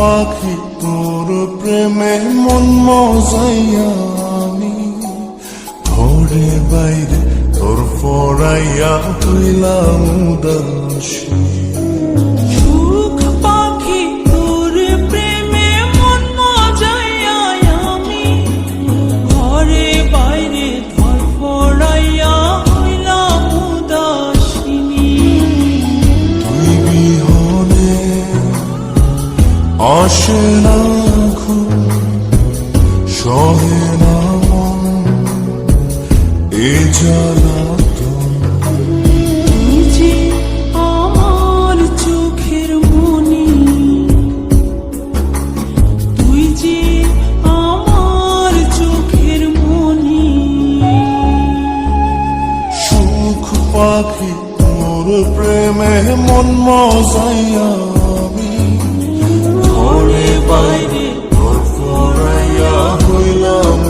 পাখি তোর প্রেমে মন মজাইয়ামি ঘরে বাইরে তোর ফরাইয়া তুইলাম উদাসী আসে না ঘুম সহে না মন এ সুখ পাখি তোর প্রেমে মন মজাইয়া। বাইরে হইলাম।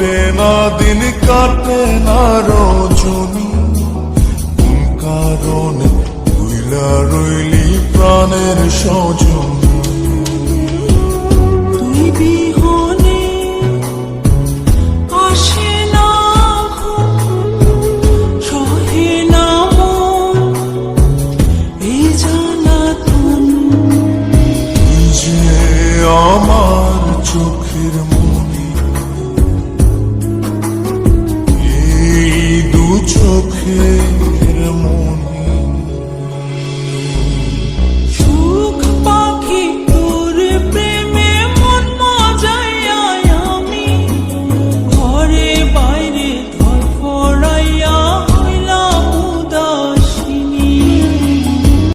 কাটে না দিন কাটে না রজনী।